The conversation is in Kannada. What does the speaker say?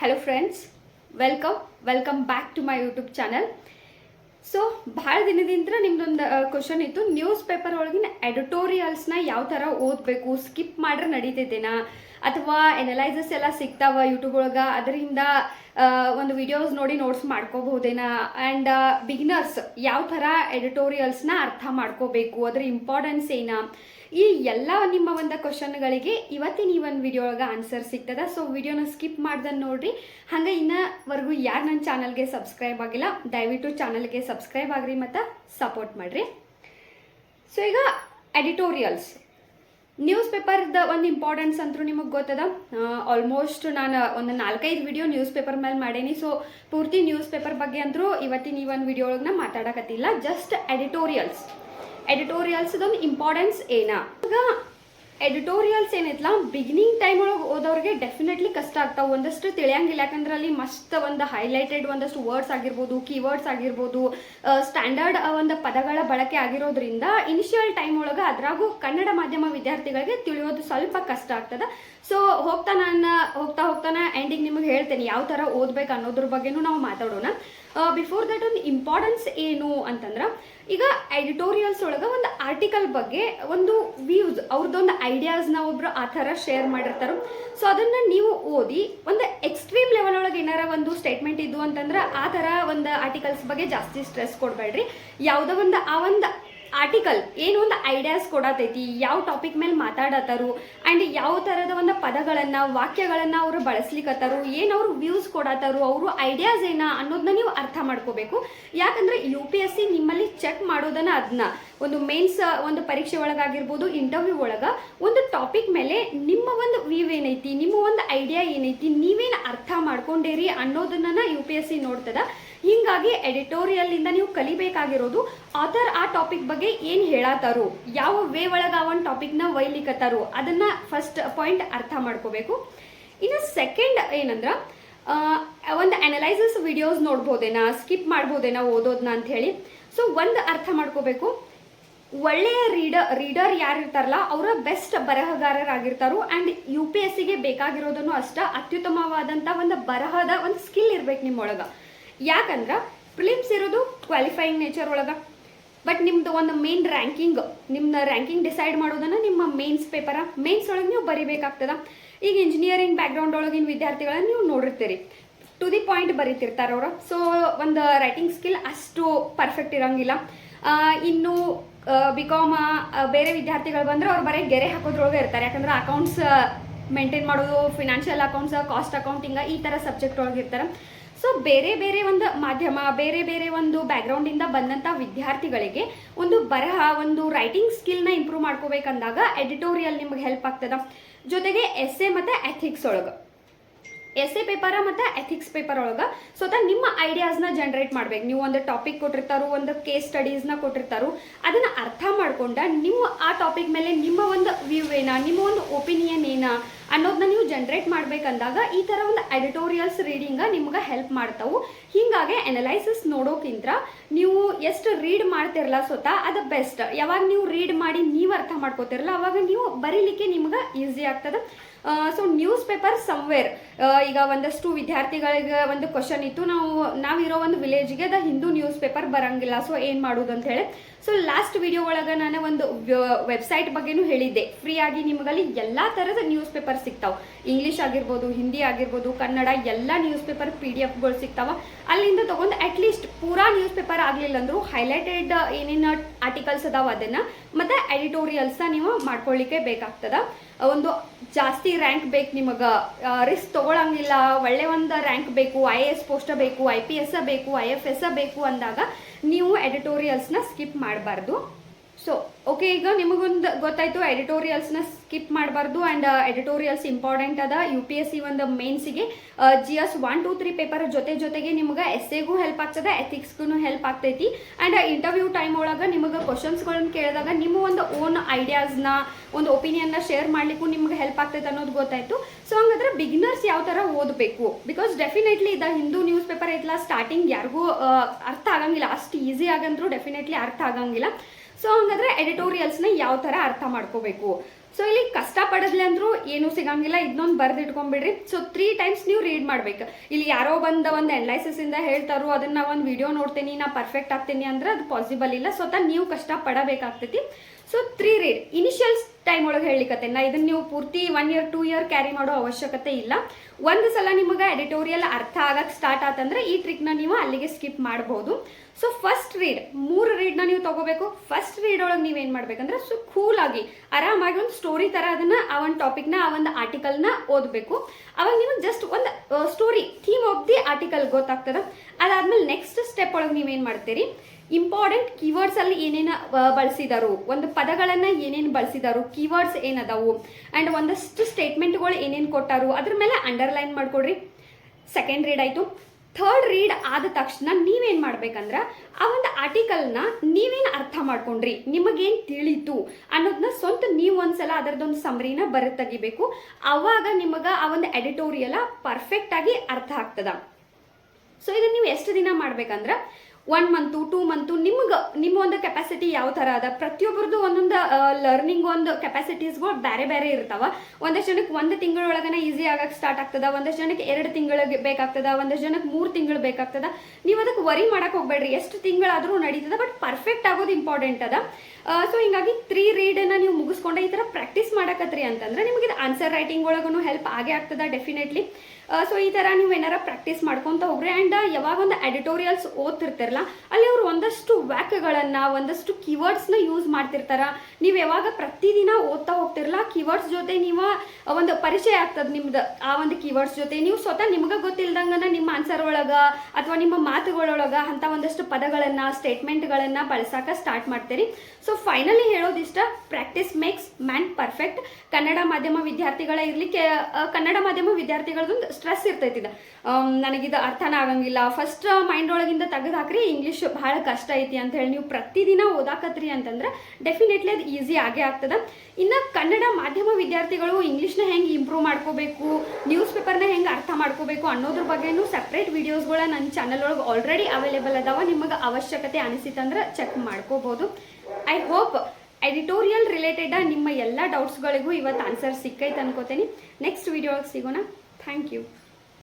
Hello friends welcome welcome back to my YouTube channel so ಭಾಳ ದಿನದಿಂದ ನಿಮ್ದೊಂದು ಕ್ವಶನ್ ಇತ್ತು. ನ್ಯೂಸ್ ಪೇಪರ್ ಒಳಗಿನ ಎಡಿಟೋರಿಯಲ್ಸ್ನ ಯಾವ ಥರ ಓದಬೇಕು ಸ್ಕಿಪ್ ಮಾಡ್ರೆ ನಡೀತೈತೇನಾ? ಅಥವಾ ಎನಲೈಸಸ್ ಎಲ್ಲ ಸಿಗ್ತಾವ ಯೂಟ್ಯೂಬ್ ಒಳಗೆ? ಅದರಿಂದ ಒಂದು ವಿಡಿಯೋಸ್ ನೋಡಿ ನೋಟ್ಸ್ ಮಾಡ್ಕೋಬಹುದೇನಾ? ಆ್ಯಂಡ್ ಬಿಗಿನರ್ಸ್ ಯಾವ ಥರ ಎಡಿಟೋರಿಯಲ್ಸ್ನ ಅರ್ಥ ಮಾಡ್ಕೋಬೇಕು? ಅದ್ರ ಇಂಪಾರ್ಟೆನ್ಸ್ ಏನ? ಈ ಎಲ್ಲ ನಿಮ್ಮ ಒಂದು ಕ್ವಶನ್ಗಳಿಗೆ ಇವತ್ತಿನ ಈ ಒಂದು ವಿಡಿಯೋ ಒಳಗೆ ಆನ್ಸರ್ ಸಿಗ್ತದೆ. ಸೊ ವಿಡಿಯೋನ ಸ್ಕಿಪ್ ಮಾಡ್ದನ್ ನೋಡ್ರಿ. ಹಂಗೆ ಇನ್ನವರೆಗೂ ಯಾರು ನನ್ನ ಚಾನಲ್ಗೆ ಸಬ್ಸ್ಕ್ರೈಬ್ ಆಗಿಲ್ಲ, ದಯವಿಟ್ಟು ಚಾನಲ್ಗೆ ಸಬ್ಸ್ಕ್ರೈಬ್ ಆಗ್ರಿ ಮತ್ತು ಸಪೋರ್ಟ್ ಮಾಡಿರಿ. ಸೊ ಈಗ ಎಡಿಟೋರಿಯಲ್ಸ್ ನ್ಯೂಸ್ ಪೇಪರ್ದ ಒಂದು ಇಂಪಾರ್ಟೆನ್ಸ್ ಅಂತೂ ನಿಮಗೆ ಗೊತ್ತದ. ಆಲ್ಮೋಸ್ಟ್ ನಾನು ಒಂದು ನಾಲ್ಕೈದು ವಿಡಿಯೋ ನ್ಯೂಸ್ ಪೇಪರ್ ಮೇಲೆ ಮಾಡೇನಿ. ಸೊ ಪೂರ್ತಿ ನ್ಯೂಸ್ ಪೇಪರ್ ಬಗ್ಗೆ ಅಂದರೂ ಇವತ್ತಿನ ಈ ಒಂದು ವಿಡಿಯೋ ಒಳಗೆ ನಾ ಮಾತಾಡಕತ್ತಿಲ್ಲ. ಜಸ್ಟ್ ಎಡಿಟೋರಿಯಲ್ಸ್ ಎಡಿಟೋರಿಯಲ್ಸ್ದೊಂದು ಇಂಪಾರ್ಟೆನ್ಸ್ ಏನ? ಈಗ ಎಡಿಟೋರಿಯಲ್ಸ್ ಏನೈತಲ್ಲ ಬಿಗಿನಿಂಗ್ ಟೈಮ್ ಒಳಗೆ ಓದೋರಿಗೆ ಡೆಫಿನೆಟ್ಲಿ ಕಷ್ಟ ಆಗ್ತಾವ. ಒಂದಷ್ಟು ತಿಳಿಯಂಗಿಲ್ಲ. ಯಾಕಂದ್ರೆ ಅಲ್ಲಿ ಮಸ್ತ್ ಒಂದು ಹೈಲೈಟೆಡ್ ಒಂದಷ್ಟು ವರ್ಡ್ಸ್ ಆಗಿರ್ಬೋದು ಕೀವರ್ಡ್ಸ್ ಆಗಿರ್ಬೋದು ಸ್ಟ್ಯಾಂಡರ್ಡ್ ಒಂದು ಪದಗಳ ಬಳಕೆ ಆಗಿರೋದ್ರಿಂದ ಇನಿಷಿಯಲ್ ಟೈಮ್ ಒಳಗೆ ಅದ್ರಾಗೂ ಕನ್ನಡ ಮಾಧ್ಯಮ ವಿದ್ಯಾರ್ಥಿಗಳಿಗೆ ತಿಳಿಯೋದು ಸ್ವಲ್ಪ ಕಷ್ಟ ಆಗ್ತದೆ. ಸೊ ಹೋಗ್ತಾ ನಾನು, ಹೋಗ್ತಾ ಹೋಗ್ತಾನೆ ಎಂಡಿಂಗ್ ನಿಮಗೆ ಹೇಳ್ತೇನೆ. ಯಾವ ಥರ ಓದ್ಬೇಕು ಅನ್ನೋದ್ರ ಬಗ್ಗೆನೂ ನಾವು ಮಾತಾಡೋಣ. ಬಿಫೋರ್ ದಟ್ ಒಂದು ಇಂಪಾರ್ಟೆನ್ಸ್ ಏನು ಅಂತಂದ್ರೆ, ಈಗ ಎಡಿಟೋರಿಯಲ್ಸ್ ಒಳಗೆ ಒಂದು ಆರ್ಟಿಕಲ್ ಬಗ್ಗೆ ಒಂದು ವ್ಯೂಸ್ ಅವ್ರದ್ದೊಂದು ಐಡಿಯಾಸ್ನ ಒಬ್ರು ಆ ಥರ ಶೇರ್ ಮಾಡಿರ್ತಾರೆ. ಸೊ ಅದನ್ನು ನೀವು ಓದಿ ಒಂದು ಎಕ್ಸ್ಟ್ರೀಮ್ ಲೆವೆಲ್ ಒಳಗೆ ಏನಾರ ಒಂದು ಸ್ಟೇಟ್ಮೆಂಟ್ ಇದ್ದು ಅಂತಂದ್ರೆ, ಆ ಥರ ಒಂದು ಆರ್ಟಿಕಲ್ಸ್ ಬಗ್ಗೆ ಜಾಸ್ತಿ ಸ್ಟ್ರೆಸ್ ಕೊಡಬೇಡ್ರಿ. ಯಾವುದೋ ಒಂದು ಆ ಒಂದು ಆರ್ಟಿಕಲ್ ಏನು ಒಂದು ಐಡಿಯಾಸ್ ಕೊಡತೈತಿ, ಯಾವ ಟಾಪಿಕ್ ಮೇಲೆ ಮಾತಾಡತ್ತಾರು ಆ್ಯಂಡ್ ಯಾವ ಥರದ ಒಂದು ಪದಗಳನ್ನು, ವಾಕ್ಯಗಳನ್ನು ಅವರು ಬಳಸ್ಲಿಕ್ಕತ್ತಾರು ಏನು ಅವರು ವ್ಯೂಸ್ ಕೊಡತ್ತಾರು ಅವರು ಐಡಿಯಾಸ್ ಏನ ಅನ್ನೋದನ್ನ ನೀವು ಅರ್ಥ ಮಾಡ್ಕೋಬೇಕು. ಯಾಕಂದ್ರೆ ಯು ಪಿ ಎಸ್ ಸಿ ನಿಮ್ಮಲ್ಲಿ ಚೆಕ್ ಮಾಡೋದನ್ನ ಅದನ್ನ ಒಂದು ಮೇನ್ಸ್ ಒಂದು ಪರೀಕ್ಷೆ ಒಳಗಾಗಿರ್ಬೋದು ಇಂಟರ್ವ್ಯೂ ಒಳಗೆ, ಒಂದು ಟಾಪಿಕ್ ಮೇಲೆ ನಿಮ್ಮ ಒಂದು ವ್ಯೂ ಏನೈತಿ, ನಿಮ್ಮ ಒಂದು ಐಡಿಯಾ ಏನೈತಿ, ನೀವೇನು ಅರ್ಥ ಮಾಡ್ಕೊಂಡೇರಿ ಅನ್ನೋದನ್ನ ಯು ಪಿ ಎಸ್ ಸಿ ನೋಡ್ತದ. ಹಿಂಗಾಗಿ ಎಡಿಟೋರಿಯಲ್ ಇಂದ ನೀವು ಕಲಿಬೇಕಾಗಿರೋದು ಆಥರ್ ಆ ಟಾಪಿಕ್ ಬಗ್ಗೆ ಏನು ಹೇಳತ್ತಾರು ಯಾವ ವೇ ಒಳಗೆ ಆ ಒಂದು ಟಾಪಿಕ್ನ ಒಯ್ಲಿಕ್ಕತ್ತಾರು ಅದನ್ನ ಫಸ್ಟ್ ಪಾಯಿಂಟ್ ಅರ್ಥ ಮಾಡ್ಕೋಬೇಕು. ಇನ್ನು ಸೆಕೆಂಡ್ ಏನಂದ್ರೆ ಒಂದು ಅನಲೈಸಸ್ ವಿಡಿಯೋಸ್ ನೋಡ್ಬೋದೇನಾ ಸ್ಕಿಪ್ ಮಾಡ್ಬೋದೇನಾ ಓದೋದನ್ನ ಅಂತ ಹೇಳಿ ಸೊ ಒಂದು ಅರ್ಥ ಮಾಡ್ಕೋಬೇಕು. ಒಳ್ಳೆಯ ರೀಡರ್ ರೀಡರ್ ಯಾರು ಇರ್ತಾರಲ್ಲ, ಅವರ ಬೆಸ್ಟ್ ಬರಹಗಾರರಾಗಿರ್ತಾರೋ ಆ್ಯಂಡ್ ಯು ಪಿ ಎಸ್ ಸಿಗೆ ಬೇಕಾಗಿರೋದನ್ನು ಅಷ್ಟ ಅತ್ಯುತ್ತಮವಾದಂಥ ಒಂದು ಬರಹದ ಒಂದು ಸ್ಕಿಲ್ ಇರ್ಬೇಕು ನಿಮ್ಮೊಳಗೆ. ಯಾಕಂದ್ರೆ ಪ್ರಿಲಿಮ್ಸ್ ಇರೋದು ಕ್ವಾಲಿಫೈಯಿಂಗ್ ನೇಚರ್ ಒಳಗೆ. ಬಟ್ ನಿಮ್ದು ಒಂದು ಮೇನ್ ರ್ಯಾಂಕಿಂಗ್ ನಿಮ್ಮ ರ್ಯಾಂಕಿಂಗ್ ಡಿಸೈಡ್ ಮಾಡೋದನ್ನ ನಿಮ್ಮ ಮೇನ್ಸ್ ಪೇಪರ ಮೇನ್ಸ್ ಒಳಗೆ ನೀವು ಬರಿಬೇಕಾಗ್ತದ. ಈಗ ಇಂಜಿನಿಯರಿಂಗ್ ಬ್ಯಾಕ್ಗ್ರೌಂಡ್ ಒಳಗಿನ ವಿದ್ಯಾರ್ಥಿಗಳನ್ನ ನೀವು ನೋಡಿರ್ತೀರಿ. ಟು ದಿ ಪಾಯಿಂಟ್ ಬರೀತಿರ್ತಾರೆ ಅವರು. ಸೊ ಒಂದು ರೈಟಿಂಗ್ ಸ್ಕಿಲ್ ಅಷ್ಟು ಪರ್ಫೆಕ್ಟ್ ಇರೋಂಗಿಲ್ಲ. ಇನ್ನು ಬಿ ಕಾಮ್ ಬೇರೆ ವಿದ್ಯಾರ್ಥಿಗಳು ಬಂದ್ರೆ ಅವ್ರು ಬರೀ ಗೆರೆ ಹಾಕೋದ್ರೊಳಗೆ ಇರ್ತಾರೆ. ಯಾಕಂದ್ರೆ ಅಕೌಂಟ್ಸ್ ಮೇಂಟೈನ್ ಮಾಡೋದು ಫಿನಾನ್ಷಿಯಲ್ ಅಕೌಂಟ್ಸ್ ಕಾಸ್ಟ್ ಅಕೌಂಟಿಂಗ್ ಈ ಥರ ಸಬ್ಜೆಕ್ಟ್ ಒಳಗೆ ಇರ್ತಾರೆ. ಸೊ ಬೇರೆ ಬೇರೆ ಒಂದು ಮಾಧ್ಯಮ, ಬೇರೆ ಬೇರೆ ಒಂದು ಬ್ಯಾಕ್ಗ್ರೌಂಡಿಂದ ಬಂದಂಥ ವಿದ್ಯಾರ್ಥಿಗಳಿಗೆ ಒಂದು ಬರಹ, ಒಂದು ರೈಟಿಂಗ್ ಸ್ಕಿಲ್ನ ಇಂಪ್ರೂವ್ ಮಾಡ್ಕೋಬೇಕಂದಾಗ ಎಡಿಟೋರಿಯಲ್ ನಿಮ್ಗೆ ಹೆಲ್ಪ್ ಆಗ್ತದ. ಜೊತೆಗೆ ಎಸ್ ಎ ಮತ್ತು ಎಥಿಕ್ಸ್ ಒಳಗೆ. ಎಸ್ ಎ ಪೇಪರ ಮತ್ತು ಎಥಿಕ್ಸ್ ಪೇಪರ್ ಒಳಗೆ. ಸ್ವತಃ ನಿಮ್ಮ ಐಡಿಯಾಸ್ನ ಜನರೇಟ್ ಮಾಡ್ಬೇಕು. ನೀವು ಒಂದು ಟಾಪಿಕ್ ಕೊಟ್ಟಿರ್ತಾರೋ, ಒಂದು ಕೇಸ್ ಸ್ಟಡೀಸ್ನ ಕೊಟ್ಟಿರ್ತಾರೋ. ಅದನ್ನ ಅರ್ಥ ಮಾಡ್ಕೊಂಡ ನಿಮ್ಮ ಆ ಟಾಪಿಕ್ ಮೇಲೆ ನಿಮ್ಮ ಒಂದು ವ್ಯೂ ಏನ, ನಿಮ್ಮ ಒಂದು ಒಪಿನಿಯನ್ ಏನ ಅನ್ನೋದನ್ನ ನೀವು ಜನರೇಟ್ ಮಾಡ್ಬೇಕಂದಾಗ ಈ ಥರ ಒಂದು ಎಡಿಟೋರಿಯಲ್ಸ್ ರೀಡಿಂಗ ನಿಮ್ಗೆ ಹೆಲ್ಪ್ ಮಾಡ್ತಾವು. ಹೀಗಾಗಿ ಅನಲೈಸಿಸ್ ನೋಡೋಕ್ಕಿಂತ ನೀವು ಎಷ್ಟು ರೀಡ್ ಮಾಡ್ತಿರಲ್ಲ ಸ್ವತಃ ಅದು ಬೆಸ್ಟ್ ಯಾವಾಗ ನೀವು ರೀಡ್ ಮಾಡಿ ನೀವು ಅರ್ಥ ಮಾಡ್ಕೋತಿರಲ್ಲ ಅವಾಗ ನೀವು ಬರೀಲಿಕ್ಕೆ ನಿಮ್ಗೆ ಈಸಿ ಆಗ್ತದೆ. ಸೊ ನ್ಯೂಸ್ ಪೇಪರ್ ಸಮ್ವೇರ್ ಈಗ ಒಂದಷ್ಟು ವಿದ್ಯಾರ್ಥಿಗಳಿಗೆ ಒಂದು ಕ್ವಶನ್ ಇತ್ತು. ನಾವು, ನಾವಿರೋ ಒಂದು ವಿಲೇಜ್ಗೆ ದ ಹಿಂದೂ ನ್ಯೂಸ್ ಪೇಪರ್ ಬರಂಗಿಲ್ಲ. ಸೊ ಏನು ಮಾಡೋದು ಅಂತ ಹೇಳಿ ಸೊ ಲಾಸ್ಟ್ ವಿಡಿಯೋ ಒಳಗೆ ನಾನು ಒಂದು ವೆಬ್ಸೈಟ್ ಬಗ್ಗೆನೂ ಹೇಳಿದ್ದೆ. ಫ್ರೀ ಆಗಿ ನಿಮಗಲ್ಲಿ ಎಲ್ಲ ಥರದ ನ್ಯೂಸ್ ಪೇಪರ್ ಸಿಗ್ತಾವೆ. ಇಂಗ್ಲೀಷ್ ಆಗಿರ್ಬೋದು ಹಿಂದಿ ಆಗಿರ್ಬೋದು, ಕನ್ನಡ ಎಲ್ಲ ನ್ಯೂಸ್ ಪೇಪರ್ ಪಿ ಡಿ ಎಫ್ಗಳು ಸಿಗ್ತಾವ. ಅಲ್ಲಿಂದ ಅಟ್ ಲೀಸ್ಟ್ ಪೂರಾ ನ್ಯೂಸ್ ಪೇಪರ್ ಆಗಲಿಲ್ಲ ಅಂದರೂ ಹೈಲೈಟೆಡ್ ಏನೇನು ಆರ್ಟಿಕಲ್ಸ್ ಅದಾವ ಅದನ್ನು ಮತ್ತು ಎಡಿಟೋರಿಯಲ್ಸ್ನ ನೀವು ಮಾಡ್ಕೊಳ್ಳಿಕ್ಕೆ ಬೇಕಾಗ್ತದ. ಒಂದು ಜಾಸ್ತಿ ರ್ಯಾಂಕ್ ಬೇಕು ನಿಮಗೆ. ರಿಸ್ಕ್ ತಗೊಳಂಗಿಲ್ಲ. ಒಳ್ಳೆ ಒಂದು ರ್ಯಾಂಕ್ ಬೇಕು ಐ ಎ ಎಸ್ ಪೋಸ್ಟ್ ಬೇಕು ಐ ಪಿ ಎಸ್ ಬೇಕು ಐ ಎಫ್ ಎಸ್ ಬೇಕು ಅಂದಾಗ ನೀವು ಎಡಿಟೋರಿಯಲ್ಸ್ನ ಸ್ಕಿಪ್ ಮಾಡಬಾರ್ದು. ಸೊ ಓಕೆ ಈಗ ನಿಮಗೊಂದು ಗೊತ್ತಾಯ್ತು ಎಡಿಟೋರಿಯಲ್ಸ್ನ ಸ್ಕಿಪ್ ಮಾಡಬಾರ್ದು ಆ್ಯಂಡ್ ಎಡಿಟೋರಿಯಲ್ಸ್ ಇಂಪಾರ್ಟೆಂಟ್ ಅದ. ಯು ಪಿ ಎಸ್ ಸಿ ಒಂದು ಮೇನ್ಸಿಗೆ G S one two three paper ಜೊತೆ ಜೊತೆಗೆ ನಿಮ್ಗೆ ಎಸ್ಸೆಗೂ ಹೆಲ್ಪ್ ಆಗ್ತದೆ ಎಥಿಕ್ಸ್ಗೂ ಹೆಲ್ಪ್ ಆಗ್ತೈತಿ. ಆ್ಯಂಡ್ ಇಂಟರ್ವ್ಯೂ ಟೈಮ್ ಒಳಗೆ ನಿಮಗೆ ಕ್ವಶನ್ಸ್ಗಳನ್ನು ಕೇಳಿದಾಗ ನಿಮ್ಮ ಒಂದು ಓನ್ ಐಡಿಯಾಸ್ನ ಒಂದು ಒಪಿನಿಯನ್ನ ಶೇರ್ ಮಾಡಲಿಕ್ಕೂ ನಿಮ್ಗೆ ಹೆಲ್ಪ್ ಆಗ್ತೈತೆ ಅನ್ನೋದು ಗೊತ್ತಾಯ್ತು. ಸೊ ಹಂಗಾದ್ರೆ ಬಿಗಿನರ್ಸ್ ಯಾವ ಥರ ಓದಬೇಕು? ಬಿಕಾಸ್ ಡೆಫಿನೆಟ್ಲಿ ಇದು ಹಿಂದೂ ನ್ಯೂಸ್ ಪೇಪರ್ ಐತಲ್ಲ ಸ್ಟಾರ್ಟಿಂಗ್ ಯಾರಿಗೂ ಅರ್ಥ ಆಗಂಗಿಲ್ಲ. ಅಷ್ಟು ಈಸಿ ಆಗಂದ್ರೂ ಡೆಫಿನೆಟ್ಲಿ ಅರ್ಥ ಆಗಂಗಿಲ್ಲ. ಸೊ ಹಂಗಾದ್ರೆ ಎಡಿಟೋರಿಯಲ್ಸ್ನ ಯಾವ ಥರ ಅರ್ಥ ಮಾಡ್ಕೋಬೇಕು? ಸೊ ಇಲ್ಲಿ ಕಷ್ಟ ಪಡದ್ಲೆ ಅಂದ್ರೂ ಏನು ಸಿಗಂಗಿಲ್ಲ ಇದನ್ನೊಂದು ಬರೆದಿಟ್ಕೊಂಡ್ಬಿಡ್ರಿ ಸೊ ತ್ರೀ ಟೈಮ್ಸ್ ನೀವು ರೀಡ್ ಮಾಡ್ಬೇಕು. ಇಲ್ಲಿ ಯಾರೋ ಬಂದ ಒಂದು ಅನಲೈಸಿಸ್ ಇಂದ ಹೇಳ್ತಾರೋ, ಅದನ್ನ ಒಂದು ವಿಡಿಯೋ ನೋಡ್ತೀನಿ, ನಾ ಪರ್ಫೆಕ್ಟ್ ಆಗ್ತೀನಿ ಅಂದ್ರೆ ಅದು ಪಾಸಿಬಲ್ ಇಲ್ಲ. ಸ್ವತಃ ನೀವು ಕಷ್ಟ ಪಡಬೇಕಾಗ್ತೈತಿ so three read initial time ಒಳಗೆ ಹೇಳಿಕತ್ತೆ ನಾ ಇದನ್ನ ನೀವು ಪೂರ್ತಿ one year two year carry ಮಾಡೋ ಅವಶ್ಯಕತೆ ಇಲ್ಲ. ಒಂದು ಸಲ ನಿಮಗೆ ಎಡಿಟೋರಿಯಲ್ ಅರ್ಥ ಆಗಕ್ಕೆ ಸ್ಟಾರ್ಟ್ ಆತಂದ್ರೆ ಈ ಟ್ರಿಕ್ನ ನೀವು ಅಲ್ಲಿಗೆ ಸ್ಕಿಪ್ ಮಾಡ್ಬೋದು. ಸೊ ಫಸ್ಟ್ ರೀಡ್ ಮೂರು ರೀಡ್ನ ನೀವು ತಗೋಬೇಕು. ಫಸ್ಟ್ ರೀಡ್ ಒಳಗೆ ನೀವೇನು ಮಾಡ್ಬೇಕಂದ್ರೆ ಸೊ ಕೂಲಾಗಿ ಆರಾಮಾಗಿ ಒಂದು ಸ್ಟೋರಿ ಥರ ಅದನ್ನ, ಆ ಒಂದು ಟಾಪಿಕ್ನ ಆ ಒಂದು ಆರ್ಟಿಕಲ್ನ ಓದಬೇಕು. ಅವಾಗ ನೀವು ಜಸ್ಟ್ ಒಂದು story theme of the article ಗೊತ್ತಾಗ್ತದೆ? ಅದಾದ್ಮೇಲೆ ನೆಕ್ಸ್ಟ್ ಸ್ಟೆಪ್ ಒಳಗೆ ನೀವೇನು ಮಾಡ್ತೀರಿ? ಇಂಪಾರ್ಟೆಂಟ್ ಕೀವರ್ಡ್ಸ್ ಅಲ್ಲಿ ಏನೇನು ಬಳಸಿದಾರು, ಒಂದು ಪದಗಳನ್ನ ಏನೇನು ಬಳಸಿದಾರು ಕೀವರ್ಡ್ಸ್ ಏನದಾವು ಅಂಡ್ ಒಂದಷ್ಟು ಸ್ಟೇಟ್ಮೆಂಟ್ಗಳು ಏನೇನು ಕೊಟ್ಟಾರು, ಅದ್ರ ಮೇಲೆ ಅಂಡರ್ಲೈನ್ ಮಾಡ್ಕೊಡ್ರಿ. ಸೆಕೆಂಡ್ ರೀಡ್ ಆಯ್ತು. ಥರ್ಡ್ ರೀಡ್ ಆದ ತಕ್ಷಣ ನೀವೇನು ಮಾಡ್ಬೇಕಂದ್ರೆ, ಆ ಒಂದು ಆರ್ಟಿಕಲ್ನ ನೀವೇನು ಅರ್ಥ ಮಾಡ್ಕೊಂಡ್ರಿ, ನಿಮಗೇನು ತಿಳಿತು ಅನ್ನೋದನ್ನ ಸ್ವಂತ ನೀವು ಒಂದ್ಸಲ ಅದರದೊಂದು ಸಮರಿನ ಬರೆದು ತೆಗಿಬೇಕು. ಅವಾಗ ನಿಮಗೆ ಆ ಒಂದು ಎಡಿಟೋರಿಯಲ ಪರ್ಫೆಕ್ಟಾಗಿ ಅರ್ಥ ಆಗ್ತದ. ಸೊ ಇದನ್ನ ನೀವು ಎಷ್ಟು ದಿನ ಮಾಡ್ಬೇಕಂದ್ರೆ ಒನ್ ಮಂತು ಟೂ ಮಂತು ನಿಮ್ಗೆ, ನಿಮ್ಮ ಒಂದು ಕೆಪಾಸಿಟಿ ಯಾವ ಥರ ಅದ? ಪ್ರತಿಯೊಬ್ಬರದ್ದು ಒಂದೊಂದು ಲರ್ನಿಂಗ್ ಒಂದು ಕೆಪಾಸಿಟೀಸ್ಗಳು ಬೇರೆ ಬೇರೆ ಇರ್ತಾವ. ಒಂದಷ್ಟು ಜನಕ್ಕೆ ಒಂದು ತಿಂಗಳೊಳಗನ ಈಸಿ ಆಗಕ್ಕೆ ಸ್ಟಾರ್ಟ್ ಆಗ್ತದ, ಒಂದಷ್ಟು ಜನಕ್ಕೆ ಎರಡು ತಿಂಗಳಿಗೆ ಬೇಕಾಗ್ತದ, ಒಂದಷ್ಟು ಜನಕ್ಕೆ ಮೂರು ತಿಂಗಳು ಬೇಕಾಗ್ತದ. ನೀವು ಅದಕ್ಕೆ ವರಿ ಮಾಡಕ್ಕೆ ಹೋಗ್ಬೇಡ್ರಿ, ಎಷ್ಟು ತಿಂಗಳಾದರೂ ನಡೀತದೆ ಬಟ್ ಪರ್ಫೆಕ್ಟ್ ಆಗೋದು ಇಂಪಾರ್ಟೆಂಟ್ ಅದ. ಸೊ ಹಿಂಗಾಗಿ ತ್ರೀ ರೀಡನ್ನು ನೀವು ಮುಗಿಸ್ಕೊಂಡೆ ಈ ಥರ ಪ್ರಾಕ್ಟೀಸ್ ಮಾಡಕತ್ರಿ ಅಂತಂದ್ರೆ ನಿಮಗೆ ಇದು ಆನ್ಸರ್ ರೈಟಿಂಗ್ ಒಳಗೂ ಹೆಲ್ಪ್ ಆಗೇ ಆಗ್ತದ ಡೆಫಿನೆಟ್ಲಿ ಸೊ ಈ ಥರ ನೀವು ಏನಾರ ಪ್ರಾಕ್ಟೀಸ್ ಮಾಡ್ಕೊತ ಹೋಗ್ರಿ. ಆ್ಯಂಡ್ ಯಾವಾಗ ಒಂದು ಎಡಿಟೋರಿಯಲ್ಸ್ ಓದ್ತಿರ್ತಿರಲ್ಲ ಅಲ್ಲಿ ಒಂದಷ್ಟು ವ್ಯಾಕ್ಯಗಳನ್ನ ಒಂದಷ್ಟು ಕೀವರ್ಡ್ಸ್ನ ಯೂಸ್ ಮಾಡ್ತಿರ್ತಾರ. ನೀವು ಯಾವಾಗ ಪ್ರತಿದಿನ ಓದ್ತಾ ಹೋಗ್ತಿರಲ್ಲ ಕೀವರ್ಡ್ಸ್ ಜೊತೆ ನೀವು ಒಂದು ಪರಿಚಯ ಆಗ್ತದೆ ನಿಮ್ದು, ಆ ಒಂದು ಕೀವರ್ಡ್ಸ್ ಜೊತೆ. ನೀವು ಸ್ವತಃ ನಿಮ್ಗೆ ಗೊತ್ತಿಲ್ದಂಗನ ನಿಮ್ಮ ಆನ್ಸರ್ ಒಳಗ, ಅಥವಾ ನಿಮ್ಮ ಮಾತುಗಳೊಳಗ ಅಂತ ಒಂದಷ್ಟು ಪದಗಳನ್ನು ಸ್ಟೇಟ್ಮೆಂಟ್ಗಳನ್ನು ಬಳಸಾಕ ಸ್ಟಾರ್ಟ್ ಮಾಡ್ತೀರಿ. So finally ಹೇಳೋದಿಷ್ಟ practice makes man perfect Kannada ಮಾಧ್ಯಮ ವಿದ್ಯಾರ್ಥಿಗಳ ಇರ್ಲಿಕ್ಕೆ ಕನ್ನಡ ಮಾಧ್ಯಮ ವಿದ್ಯಾರ್ಥಿಗಳದೊಂದು ಸ್ಟ್ರೆಸ್ ಇರ್ತೈತಿ ಇದು ನನಗಿದು ಅರ್ಥನ ಆಗಂಗಿಲ್ಲ. ಫಸ್ಟ್ ಮೈಂಡ್ ಒಳಗಿಂದ ತೆಗೆದು ಹಾಕ್ರಿ ಇಂಗ್ಲೀಷ್ ಬಹಳ ಕಷ್ಟ ಐತಿ ಅಂತ ಹೇಳಿ ನೀವು ಪ್ರತಿದಿನ ಓದಾಕತ್ರಿ ಅಂತಂದ್ರೆ ಡೆಫಿನೆಟ್ಲಿ ಅದು ಈಸಿ ಆಗೇ ಆಗ್ತದ. ಇನ್ನು ಕನ್ನಡ ಮಾಧ್ಯಮ ವಿದ್ಯಾರ್ಥಿಗಳು ಇಂಗ್ಲೀಷ್ನ ಹೆಂಗೆ ಇಂಪ್ರೂವ್ ಮಾಡ್ಕೋಬೇಕು ನ್ಯೂಸ್ ಪೇಪರ್ನ ಹೆಂಗೆ ಅರ್ಥ ಮಾಡ್ಕೋಬೇಕು ಅನ್ನೋದ್ರ ಬಗ್ಗೆನೂ ಸಪ್ರೇಟ್ ವಿಡಿಯೋಸ್ಗಳ ನನ್ನ ಚಾನಲ್ ಒಳಗೆ ಆಲ್ರೆಡಿ ಅವೈಲೇಬಲ್ ಅದಾವ. ನಿಮಗೆ ಅವಶ್ಯಕತೆ ಅನಿಸಿತಂದ್ರೆ ಚೆಕ್ ಮಾಡ್ಕೋಬೋದು. ಐ ಹೋಪ್ ಎಡಿಟೋರಿಯಲ್ ರಿಲೇಟೆಡ್ ನಿಮ್ಮ ಎಲ್ಲ ಡೌಟ್ಸ್ಗಳಿಗೂ ಇವತ್ತು ಆನ್ಸರ್ ಸಿಕ್ಕೈತೆ ಅನ್ಕೋತೀನಿ. ನೆಕ್ಸ್ಟ್ ವಿಡಿಯೋ ಸಿಗೋಣ. Thank you